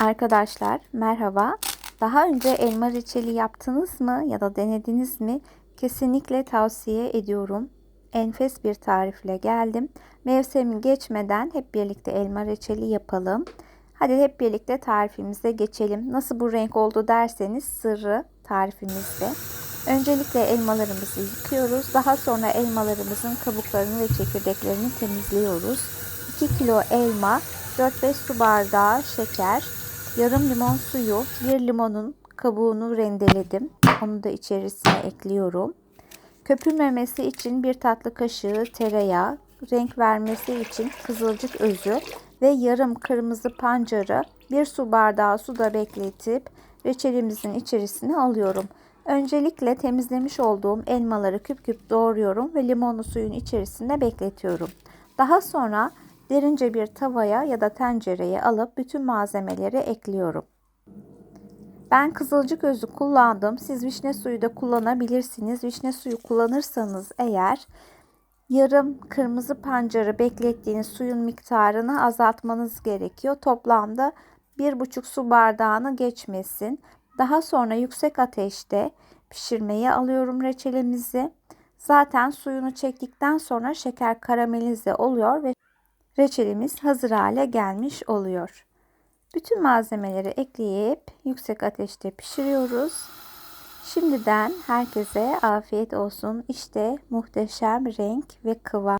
Arkadaşlar merhaba. Daha önce elma reçeli yaptınız mı ya da denediniz mi? Kesinlikle tavsiye ediyorum. Enfes bir tarifle geldim. Mevsimi geçmeden hep birlikte elma reçeli yapalım. Hadi hep birlikte tarifimize geçelim. Nasıl bu renk oldu derseniz sırrı tarifimizde. Öncelikle elmalarımızı yıkıyoruz. Daha sonra elmalarımızın kabuklarını ve çekirdeklerini temizliyoruz. 2 kilo elma, 4-5 su bardağı şeker, yarım limon suyu, bir limonun kabuğunu rendeledim. Onu da içerisine ekliyorum. Köpürmemesi için bir tatlı kaşığı tereyağı, renk vermesi için kızılcık özü ve yarım kırmızı pancarı bir su bardağı suda bekletip reçelimizin içerisine alıyorum. Öncelikle temizlemiş olduğum elmaları küp küp doğruyorum ve limonlu suyun içerisinde bekletiyorum. Daha sonra derince bir tavaya ya da tencereye alıp bütün malzemeleri ekliyorum. Ben kızılcık özü kullandım. Siz vişne suyu da kullanabilirsiniz. Vişne suyu kullanırsanız eğer yarım kırmızı pancarı beklettiğiniz suyun miktarını azaltmanız gerekiyor. Toplamda bir buçuk su bardağını geçmesin. Daha sonra yüksek ateşte pişirmeye alıyorum reçelimizi. Zaten suyunu çektikten sonra şeker karamelize oluyor ve reçelimiz hazır hale gelmiş oluyor. Bütün malzemeleri ekleyip yüksek ateşte pişiriyoruz. Şimdiden herkese afiyet olsun. İşte muhteşem renk ve kıvam.